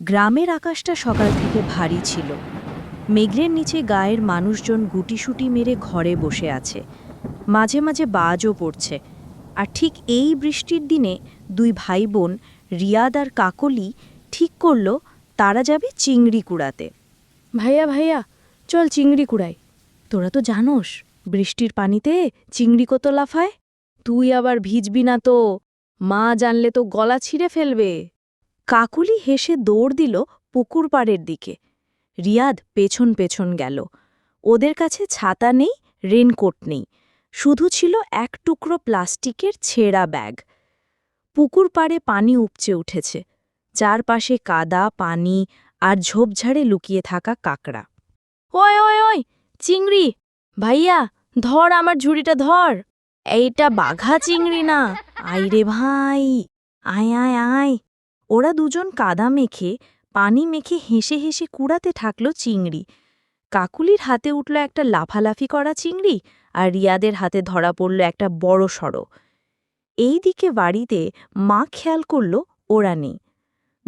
গ্রামের আকাশটা সকাল থেকে ভারী ছিল। মেঘলের নিচে গায়ের মানুষজন গুটিসুটি মেরে ঘরে বসে আছে। মাঝে মাঝে বাজও পড়ছে। আর ঠিক এই বৃষ্টির দিনে দুই ভাই বোন রিয়াদ আর কাকলি ঠিক করল তারা যাবে চিংড়ি কুড়াতে। ভাইয়া ভাইয়া চল চিংড়ি কুড়াই। তোরা তো জানোস বৃষ্টির পানিতে চিংড়ি কত লাফায়। তুই আবার ভিজবি না তো মা জানলে তো গলা ছিঁড়ে ফেলবে। কাকুলি হেসে দৌড় দিল পুকুর পাড়ের দিকে। রিয়াদ পেছন পেছন গেল। ওদের কাছে ছাতা নেই, রেনকোট নেই। শুধু ছিল এক টুকরো প্লাস্টিকের ছেঁড়া ব্যাগ। পুকুর পাড়ে পানি উপচে উঠেছে। চারপাশে কাদা, পানি আর ঝোপঝাড়ে লুকিয়ে থাকা কাকড়া। ওই ওই ওই, চিংড়ি! ভাইয়া, ধর আমার ঝুড়িটা, ধর! এইটা বাঘা চিংড়ি না। আইরে ভাই, আয় আয় আয়। ওরা দুজন কাদা মেখে, পানি মেখে হেসে হেসে কুড়াতে থাকল চিংড়ি। কাকুলির হাতে উঠল একটা লাফালাফি করা চিংড়ি আর রিয়াদের হাতে ধরা পড়ল একটা বড় সড়ো। এই দিকে বাড়িতে মা খেয়াল করল ওরা নেই।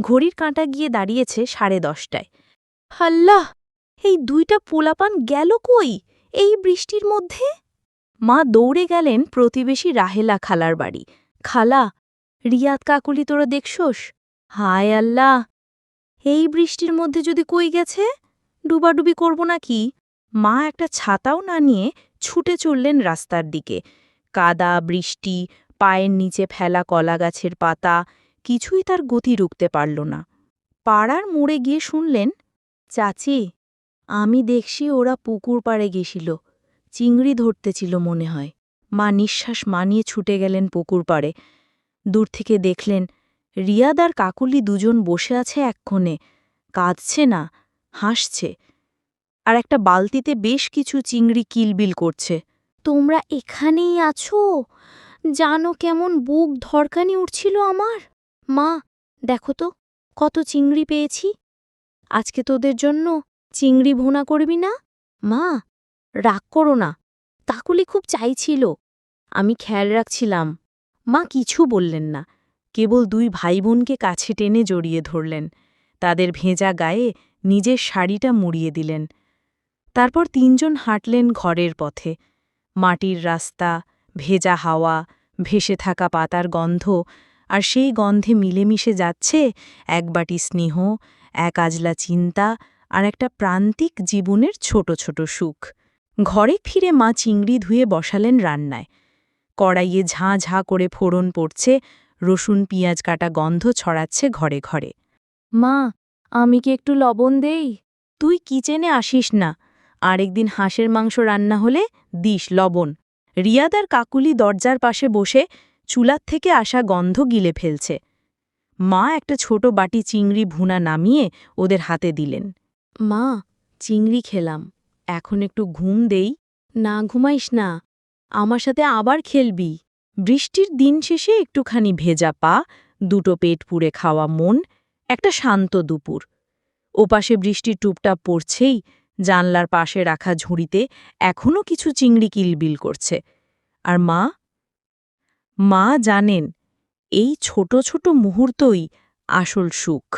ঘড়ির কাঁটা গিয়ে দাঁড়িয়েছে সাড়ে দশটায়। হাল্লাহ! এই দুইটা পোলাপান গেল কই? এই বৃষ্টির মধ্যে? মা দৌড়ে গেলেন প্রতিবেশী রাহেলা খালার বাড়ি। খালা, রিয়াদ কাকুলি তোরা দেখছোস? হায় আল্লাহ, এই বৃষ্টির মধ্যে যদি কই গেছে? ডুবাডুবি করব নাকি? মা একটা ছাতাও না নিয়ে ছুটে চললেন রাস্তার দিকে। কাদা, বৃষ্টি, পায়ের নিচে ফেলা কলা গাছের পাতা, কিছুই তার গতি রুখতে পারল না। পাড়ার মোড়ে গিয়ে শুনলেন, চাচি, আমি দেখছি ওরা পুকুর পাড়ে গেছিল। চিংড়ি ধরতেছিল মনে হয়। মা নিঃশ্বাস মানিয়ে ছুটে গেলেন পুকুর পাড়ে। দূর থেকে দেখলেন রিয়াদ আর কাকুলি দুজন বসে আছে এক্ষণে কাঁদছে না, হাসছে। আর একটা বালতিতে বেশ কিছু চিংড়ি কিলবিল করছে। তোমরা এখানেই আছো? জানো কেমন বুক ধরকানি উঠছিল আমার? মা, দেখো তো, কত চিংড়ি পেয়েছি। আজকে তোদের জন্য চিংড়ি ভুনা করবি না? মা, রাগ করো না। কাকুলি খুব চাইছিল। আমি খেয়াল রাখছিলাম। মা কিছু বললেন না। কেবল দুই ভাই বোনকে কাছে টেনে জড়িয়ে ধরলেন। তাদের ভেজা গায়ে নিজের শাড়িটা মুড়িয়ে দিলেন। তারপর তিনজন হাঁটলেন ঘরের পথে। মাটির রাস্তা, ভেজা হাওয়া, ভেসে থাকা পাতার গন্ধ, আর সেই গন্ধে মিলেমিশে যাচ্ছে এক বাটি স্নেহ, এক আজলা চিন্তা, আর একটা প্রান্তিক জীবনের ছোট ছোট সুখ। ঘরে ফিরে মা চিংড়ি ধুয়ে বসালেন রান্নায়। কড়াইয়ে ঝাঁ ঝাঁ করে ফোড়ন পড়ছে রসুন, পিঁয়াজ কাটা গন্ধ ছড়াচ্ছে ঘরে ঘরে। মা, আমি কি একটু লবণ দেই? তুই কিচেনে আসিস না? আরেকদিন হাঁসের মাংস রান্না হলে দিস লবণ। রিয়াদার কাকুলি দরজার পাশে বসে চুলার থেকে আসা গন্ধ গিলে ফেলছে। মা একটা ছোট বাটি চিংড়ি ভুনা নামিয়ে ওদের হাতে দিলেন। মা, চিংড়ি খেলাম। এখন একটু ঘুম দেই। না ঘুমাইস না। আমার সাথে আবার খেলবি। বৃষ্টির দিন শেষে একটুখানি ভেজা পা, দুটো পেট পুড়ে খাওয়া মন, একটা শান্ত দুপুর। ওপাশে বৃষ্টির টুপটাপ পড়ছেই জানলার পাশে রাখা ঝুড়িতে এখনও কিছু চিংড়ি কিলবিল করছে। আর মা? মা জানেন, এই ছোট ছোট মুহূর্তই আসল সুখ।